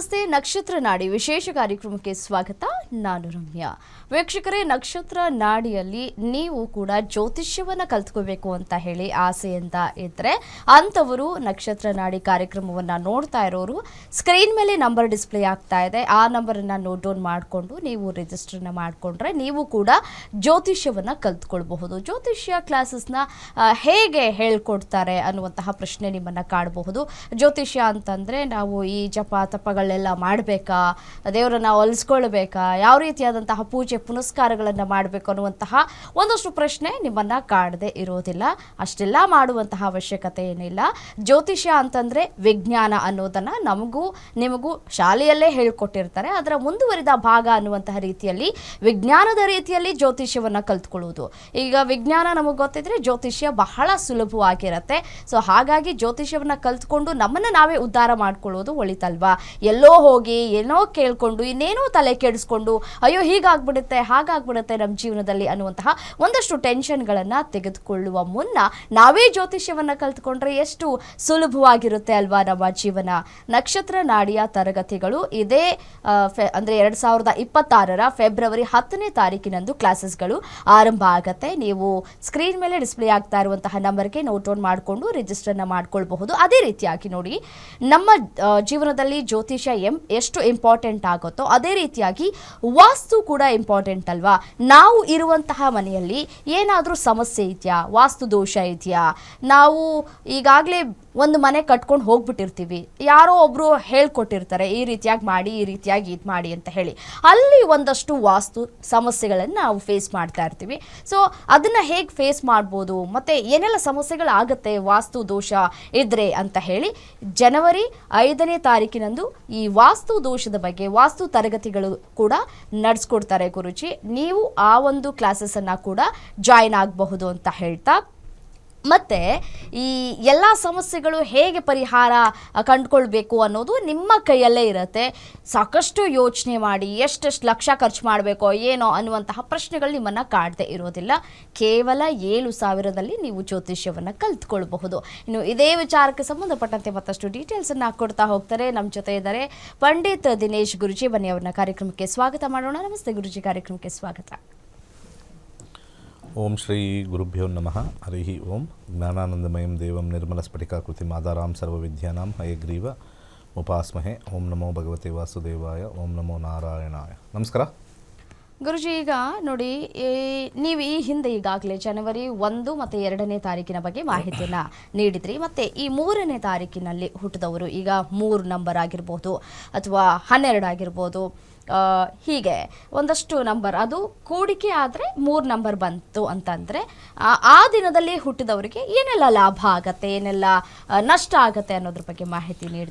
ನಮಸ್ತೆ. ನಕ್ಷತ್ರ ನಾಡಿ ವಿಶೇಷ ಕಾರ್ಯಕ್ರಮಕ್ಕೆ ಸ್ವಾಗತ. ನಾನು ರಮ್ಯಾ. ವೀಕ್ಷಕರೇ, ನಕ್ಷತ್ರ ನಾಡಿಯಲ್ಲಿ ನೀವು ಕೂಡ ಜ್ಯೋತಿಷ್ಯವನ್ನು ಕಲ್ತ್ಕೋಬೇಕು ಅಂತ ಹೇಳಿ ಆಸೆಯಿಂದ ಇದ್ದರೆ ಅಂಥವರು ನಕ್ಷತ್ರ ನಾಡಿ ಕಾರ್ಯಕ್ರಮವನ್ನು ನೋಡ್ತಾ ಇರೋರು, ಸ್ಕ್ರೀನ್ ಮೇಲೆ ನಂಬರ್ ಡಿಸ್ಪ್ಲೇ ಆಗ್ತಾ ಇದೆ. ಆ ನಂಬರನ್ನು ನೋಟ್ ಡೌನ್ ಮಾಡಿಕೊಂಡು ನೀವು ರಿಜಿಸ್ಟರ್ನ ಮಾಡಿಕೊಂಡ್ರೆ ನೀವು ಕೂಡ ಜ್ಯೋತಿಷ್ಯವನ್ನು ಕಲ್ತ್ಕೊಳ್ಬಹುದು. ಜ್ಯೋತಿಷ್ಯ ಕ್ಲಾಸಸ್ನ ಹೇಗೆ ಹೇಳ್ಕೊಡ್ತಾರೆ ಅನ್ನುವಂತಹ ಪ್ರಶ್ನೆ ನಿಮ್ಮನ್ನು ಕಾಡಬಹುದು. ಜ್ಯೋತಿಷ್ಯ ಅಂತಂದರೆ ನಾವು ಈ ಜಪ ತಪಗಳೆಲ್ಲ ಮಾಡಬೇಕಾ? ದೇವರನ್ನ ಒಲಿಸ್ಕೊಳ್ಬೇಕಾ ಯಾವ ರೀತಿಯಾದಂತಹ ಪೂಜೆ ಪುನಸ್ಕಾರಗಳನ್ನು ಮಾಡಬೇಕು ಅನ್ನುವಂತಹ ಒಂದಷ್ಟು ಪ್ರಶ್ನೆ ನಿಮ್ಮನ್ನ ಕಾಡದೆ ಇರೋದಿಲ್ಲ. ಅಷ್ಟೆಲ್ಲ ಮಾಡುವಂತಹ ಅವಶ್ಯಕತೆ ಏನಿಲ್ಲ. ಜ್ಯೋತಿಷ್ಯ ಅಂತಂದ್ರೆ ವಿಜ್ಞಾನ ಅನ್ನೋದನ್ನ ನಮಗೂ, ನಿಮಗೂ ಶಾಲೆಯಲ್ಲೇ ಹೇಳ್ಕೊಟ್ಟಿರ್ತಾರೆ. ಅದರ ಮುಂದುವರಿದ ಭಾಗ ಅನ್ನುವಂತಹ ರೀತಿಯಲ್ಲಿ ವಿಜ್ಞಾನದ ರೀತಿಯಲ್ಲಿ ಜ್ಯೋತಿಷ್ಯವನ್ನ ಕಲ್ತ್ಕೊಳ್ಳುವುದು. ಈಗ ವಿಜ್ಞಾನ ನಮಗೆ ಗೊತ್ತಿದ್ರೆ ಜ್ಯೋತಿಷ್ಯ ಬಹಳ ಸುಲಭವಾಗಿರುತ್ತೆ. ಸೊ ಹಾಗಾಗಿ ಜ್ಯೋತಿಷ್ಯವನ್ನ ಕಲ್ತ್ಕೊಂಡು ನಮ್ಮನ್ನ ನಾವೇ ಉದ್ಧಾರ ಮಾಡ್ಕೊಳ್ಳೋದು ಒಳಿತಲ್ವಾ? ಎಲ್ಲೋ ಹೋಗಿ, ಏನೋ ಕೇಳ್ಕೊಂಡು, ಇನ್ನೇನೋ ತಲೆ ಕೆಡಿಸ್ಕೊಂಡು, ಅಯ್ಯೋ, ಹೀಗಾಗ್ಬಿಡುತ್ತೆ, ಹಾಗಾಗ್ಬಿಡುತ್ತೆ ನಮ್ಮ ಜೀವನದಲ್ಲಿ ಅನ್ನುವಂತಹ ಒಂದಷ್ಟು ಟೆನ್ಷನ್ಗಳನ್ನು ತೆಗೆದುಕೊಳ್ಳುವ ಮುನ್ನ ನಾವೇ ಜ್ಯೋತಿಷ್ಯವನ್ನ ಕಲ್ತ್ಕೊಂಡ್ರೆ ಎಷ್ಟು ಸುಲಭವಾಗಿರುತ್ತೆ ಅಲ್ವಾ ನಮ್ಮ ಜೀವನ? ನಕ್ಷತ್ರ ನಾಡಿಯ ತರಗತಿಗಳು ಇದೇ ಅಂದರೆ ಎರಡ್ ಸಾವಿರದ ಇಪ್ಪತ್ತಾರರ ಫೆಬ್ರವರಿ ಹತ್ತನೇ ತಾರೀಕಿನಂದು ಕ್ಲಾಸಸ್ಗಳು ಆರಂಭ ಆಗುತ್ತೆ. ನೀವು ಸ್ಕ್ರೀನ್ ಮೇಲೆ ಡಿಸ್ಪ್ಲೇ ಆಗ್ತಾ ಇರುವಂತಹ ನಂಬರ್ಗೆ ನೋಟ್ ಡೌನ್ ಮಾಡಿಕೊಂಡು ರಿಜಿಸ್ಟರ್ನ ಮಾಡ್ಕೊಳ್ಬಹುದು. ಅದೇ ರೀತಿಯಾಗಿ ನೋಡಿ, ನಮ್ಮ ಜೀವನದಲ್ಲಿ ಜ್ಯೋತಿಷ್ಯ ಎಂ ಎಷ್ಟು ಇಂಪಾರ್ಟೆಂಟ್ ಆಗುತ್ತೋ ಅದೇ ರೀತಿಯಾಗಿ ವಾಸ್ತು ಕೂಡ ಇಂಪಾರ್ಟೆಂಟ್ ಅಲ್ವಾ? ನಾವು ಇರುವಂತಹ ಮನೆಯಲ್ಲಿ ಏನಾದರೂ ಸಮಸ್ಯೆ ಇದೆಯಾ? ವಾಸ್ತು ದೋಷ ಇದೆಯಾ? ನಾವು ಈಗಾಗಲೇ ಒಂದು ಮನೆ ಕಟ್ಕೊಂಡು ಹೋಗ್ಬಿಟ್ಟಿರ್ತೀವಿ. ಯಾರೋ ಒಬ್ರು ಹೇಳ್ಕೊಟ್ಟಿರ್ತಾರೆ, ಈ ರೀತಿಯಾಗಿ ಮಾಡಿ, ಈ ರೀತಿಯಾಗಿ ಇದು ಮಾಡಿ ಅಂತ ಹೇಳಿ. ಅಲ್ಲಿ ಒಂದಷ್ಟು ವಾಸ್ತು ಸಮಸ್ಯೆಗಳನ್ನು ನಾವು ಫೇಸ್ ಮಾಡ್ತಾ ಇರ್ತೀವಿ. ಸೊ ಅದನ್ನು ಹೇಗೆ ಫೇಸ್ ಮಾಡ್ಬೋದು, ಮತ್ತು ಏನೆಲ್ಲ ಸಮಸ್ಯೆಗಳಾಗತ್ತೆ, ವಾಸ್ತು ದೋಷ ಇದ್ರೆ ಅಂತ ಹೇಳಿ ಜನವರಿ ಐದನೇ ತಾರೀಕಿನಂದು ಈ ವಾಸ್ತು ದೋಷದ ಬಗ್ಗೆ, ವಾಸ್ತು ತರಗತಿಗಳು ಕೂಡ ನಡೆಸ್ಕೊಡ್ತಾರೆ ಗುರುಜಿ. ನೀವು ಆ ಒಂದು ಕ್ಲಾಸಸ್ ಅನ್ನ ಕೂಡ ಜಾಯಿನ್ ಆಗಬಹುದು ಅಂತ ಹೇಳ್ತಾ ಮತ್ತೆ ಈ ಎಲ್ಲ ಸಮಸ್ಯೆಗಳು ಹೇಗೆ ಪರಿಹಾರ ಕಂಡುಕೊಳ್ಬೇಕು ಅನ್ನೋದು ನಿಮ್ಮ ಕೈಯಲ್ಲೇ ಇರುತ್ತೆ. ಸಾಕಷ್ಟು ಯೋಚನೆ ಮಾಡಿ, ಎಷ್ಟೆಷ್ಟು ಲಕ್ಷ ಖರ್ಚು ಮಾಡಬೇಕೋ ಏನೋ ಅನ್ನುವಂತಹ ಪ್ರಶ್ನೆಗಳು ನಿಮ್ಮನ್ನು ಕಾಡದೆ ಇರೋದಿಲ್ಲ. ಕೇವಲ ಏಳು ಸಾವಿರದಲ್ಲಿ ನೀವು ಜ್ಯೋತಿಷ್ಯವನ್ನು ಕಲ್ತ್ಕೊಳ್ಬಹುದು. ಇನ್ನು ಇದೇ ವಿಚಾರಕ್ಕೆ ಸಂಬಂಧಪಟ್ಟಂತೆ ಮತ್ತಷ್ಟು ಡೀಟೇಲ್ಸನ್ನು ಕೊಡ್ತಾ ಹೋಗ್ತಾರೆ. ನಮ್ಮ ಜೊತೆ ಇದ್ದಾರೆ ಪಂಡಿತ್ ದಿನೇಶ್ ಗುರುಜಿ. ಬನ್ನಿ, ಅವ್ರನ್ನ ಕಾರ್ಯಕ್ರಮಕ್ಕೆ ಸ್ವಾಗತ ಮಾಡೋಣ. ನಮಸ್ತೆ ಗುರುಜಿ. ಕಾರ್ಯಕ್ರಮಕ್ಕೆ ಸ್ವಾಗತ. ఓం శ్రీ గురుభ్యో నమ. హరి ఓం. జ్ఞానానందమయం దేవం నిర్మల స్ఫటికాకృతి మాదారాం సర్వ విద్యానాం హయగ్రీవ ఉపాస్మహే ఓం నమో భగవతే వాసుదేవాయ. ఓం నమో నారాయణాయ. నమస్కారం. ಗುರುಜಿ, ಈಗ ನೋಡಿ, ಈ- ನೀವು ಈ ಹಿಂದೆ ಈಗಾಗಲೇ ಜನವರಿ ಒಂದು ಮತ್ತು ಎರಡನೇ ತಾರೀಕಿನ ಬಗ್ಗೆ ಮಾಹಿತಿಯನ್ನ ನೀಡಿದ್ರಿ. ಮತ್ತೆ ಈ ಮೂರನೇ ತಾರೀಕಿನಲ್ಲಿ ಹುಟ್ಟಿದವರು ಈಗ ಮೂರು ನಂಬರ್ ಆಗಿರ್ಬೋದು ಅಥವಾ ಹನ್ನೆರಡು ಆಗಿರ್ಬೋದು. ಹೀಗೆ ಒಂದಷ್ಟು ನಂಬರ್. ಅದು ಕೂಡಿಕೆ ಆದರೆ ಮೂರು ನಂಬರ್ ಬಂತು ಅಂತಂದರೆ, ಆ ದಿನದಲ್ಲಿ ಹುಟ್ಟಿದವರಿಗೆ ಏನೆಲ್ಲ ಲಾಭ ಆಗತ್ತೆ, ಏನೆಲ್ಲ ನಷ್ಟ ಆಗತ್ತೆ ಅನ್ನೋದ್ರ ಬಗ್ಗೆ ಮಾಹಿತಿ ನೀಡಿ